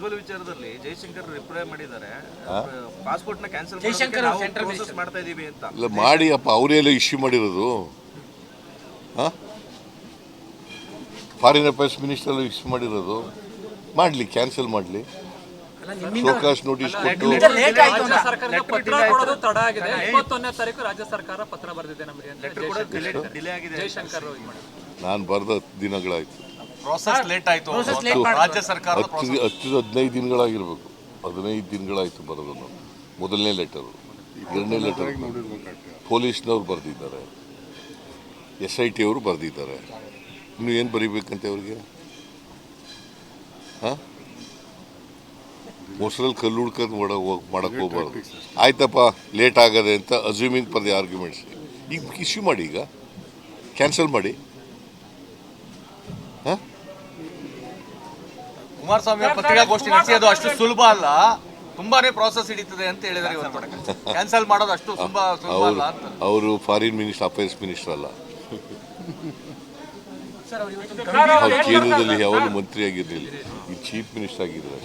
ಪ್ರಜ್ವಲ್ ವಿಚಾರದಲ್ಲಿ ಜೈಶಂಕರ್ ರಿಪ್ಲೈ ಮಾಡಿದ್ದಾರೆ. ಪಾಸ್ಪೋರ್ಟ್ನ cancel Jaishankar process ಮಾಡ್ತಾ ಇದೀವಿ ಅಂತ. ಇಲ್ಲ ಮಾಡಿ ಅಪ್ಪ ಅವರೆಲ್ಲ ಇಶ್ಯೂ ಮಾಡಿರೋದು. ಹಾಂ ಫಾರಿನ್ ಅಫೇರ್ಸ್ ಮಿನಿಸ್ಟರ್ ಇಶ್ಯೂ ಮಾಡಿರೋದು. ಮಾಡಲಿ ಕ್ಯಾನ್ಸಲ್ ಮಾಡಲಿ. ಶೋಕಾಸ್ ನೋಟಿಸ್ ಕೊಟ್ಟು ಪತ್ರ ಕೊಡೋದು ತಡ ಆಗಿದೆ. ಇಪ್ಪತ್ತೊಂದನೇ ತಾರೀಕು ರಾಜ್ಯ ಸರ್ಕಾರ ಪತ್ರ ಬರೆದಿದೆ ನಮಗೆ ಲೆಟರ್ ಕೂಡ ಡಿಲೇ ಆಗಿದೆ. ಜೈಶಂಕರ್ ಇದು ನಾನು ಬರೆದ ದಿನಗಳಾಯಿತು. ಪ್ರೋಸೆಸ್ ಲೇಟ್ ಆಯ್ತು ರಾಜ್ಯ ಹತ್ತು ಹತ್ತು ಹದಿನೈದು ದಿನಗಳಾಗಿರ್ಬೇಕು. ಹದಿನೈದು ದಿನಗಳಾಯಿತು ಬರೋದು ಮೊದಲನೇ ಲೆಟರು ಎರಡನೇ ಲೆಟರ್ ಪೊಲೀಸ್ನವ್ರು ಬರೆದಿದ್ದಾರೆ. ಎಸ್ ಐ ಟಿ ಅವರು ಬರೆದಿದ್ದಾರೆ. ಇನ್ನು ಏನು ಬರೀಬೇಕಂತೆ ಅವ್ರಿಗೆ? ಹಾಂ? ಮೊಸರಲ್ಲಿ ಕಲ್ಲು ಹುಡ್ಕೊಂಡು ಒಡ ಮಾಡಕ್ಕೆ ಹೋಗ್ಬಾರ್ದು. ಆಯ್ತಪ್ಪ ಲೇಟ್ ಆಗದೆ ಅಂತ ಅಸ್ಯೂಮಿಂಗ್ ಪರ್ ದಿ ಆರ್ಗ್ಯುಮೆಂಟ್ಸ್ ಈಗ ಇಶ್ಯೂ ಮಾಡಿ ಈಗ. ಕ್ಯಾನ್ಸಲ್ ಮಾಡಿ. ಕುಮಾರಸ್ವಾಮಿ ಅವರು ಪತ್ರಿಕಾಗೋಷ್ಠಿ ನಡೆಸಿ ಅದು ಅಷ್ಟು ಸುಲಭ ಅಲ್ಲ. ತುಂಬಾನೇ ಪ್ರಾಸೆಸ್ ಹಿಡಿತದೆ ಅಂತ ಹೇಳಿದ್ದಾರೆ ಇವತ್ತು ಕ್ಯಾನ್ಸಲ್ ಮಾಡೋದು ಅಷ್ಟು ತುಂಬಾ ಸುಲಭ ಅವರು ಅಲ್ಲ ಅಂತ. ಅವರು ಫಾರಿನ್ ಮಿನಿಸ್ಟರ್ ಅಫೇರ್ಸ್ ಮಿನಿಸ್ಟರ್ ಅಲ್ಲ. ಸರ್ ಅವ್ರು ಇವತ್ತು ಅವ್ರು ಕೇಂದ್ರದಲ್ಲಿ ಯಾವಾಗಲೂ ಮಂತ್ರಿ ಆಗಿರಲಿಲ್ಲ ಈ ಚೀಫ್ ಮಿನಿಸ್ಟರ್ ಆಗಿದ್ದಾರೆ.